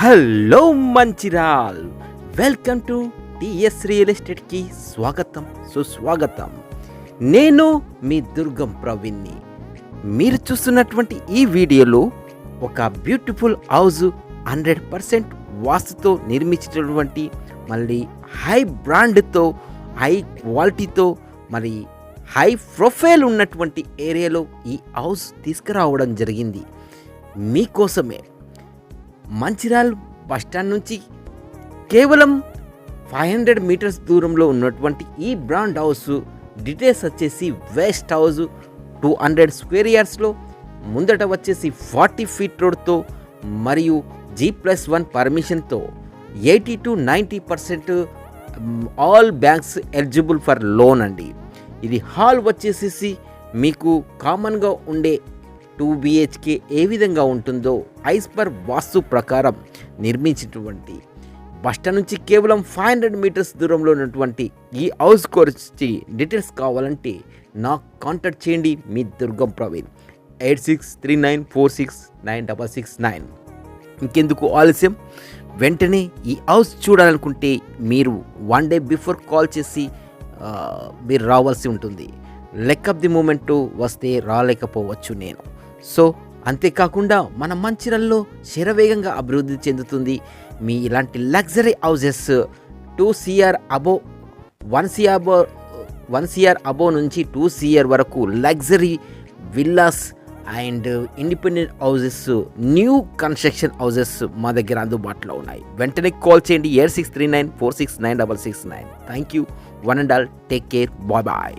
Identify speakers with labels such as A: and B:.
A: Hello Mancherial. Welcome to TS real ఎస్టేట్కి స్వాగతం సుస్వాగతం. నేను మీ దుర్గం ప్రవీణ్ని. మీరు చూస్తున్నటువంటి ఈ వీడియోలో ఒక బ్యూటిఫుల్ హౌస్ హండ్రెడ్ పర్సెంట్ వాస్తుతో నిర్మించినటువంటి మళ్ళీ హై బ్రాండ్తో హై క్వాలిటీతో మరి హై ప్రొఫైల్ ఉన్నటువంటి ఏరియాలో ఈ హౌస్ తీసుకురావడం జరిగింది. మీకోసమే మంచిర్యాల్ బస్టాండ్ నుంచి కేవలం ఫైవ్ హండ్రెడ్ మీటర్స్ దూరంలో ఉన్నటువంటి ఈ బ్రాండ్ హౌస్ డీటెయిల్స్ వచ్చేసి west house two hundred square ఇయర్స్లో ముందట వచ్చేసి ఫార్టీ ఫీట్ రోడ్తో మరియు G plus one పర్మిషన్తో eighty to ninety percent all banks eligible for loan అండి. ఇది హాల్ వచ్చేసేసి మీకు కామన్గా ఉండే టూ బిహెచ్కే ఏ విధంగా ఉంటుందో ఐస్పర్ వాస్తు ప్రకారం నిర్మించినటువంటి బస్టాండ్ నుంచి కేవలం ఫైవ్ హండ్రెడ్ మీటర్స్ దూరంలో ఉన్నటువంటి ఈ హౌస్ గురించి డీటెయిల్స్ కావాలంటే నాకు కాంటాక్ట్ చేయండి మీ Durgam Praveen. Eight six three nine four six nine double six nine. ఇంకెందుకు ఆలస్యం? వెంటనే ఈ హౌస్ చూడాలనుకుంటే మీరు వన్ డే బిఫోర్ కాల్ చేసి మీరు రావాల్సి ఉంటుంది. లెక్ ఆఫ్ ది మూమెంట్ వస్తే రాలేకపోవచ్చు నేను. సో అంతేకాకుండా మన మంచిరల్లో శరవేగంగా అభివృద్ధి చెందుతుంది. మీ ఇలాంటి luxury houses two CR above one CR above one CR above నుంచి టూ సిఆర్ వరకు luxury villas and independent houses new construction houses మా దగ్గర అందుబాటులో ఉన్నాయి. వెంటనే కాల్ చేయండి eight six three nine four six nine double six nine. Thank you one and all take care. Bye bye.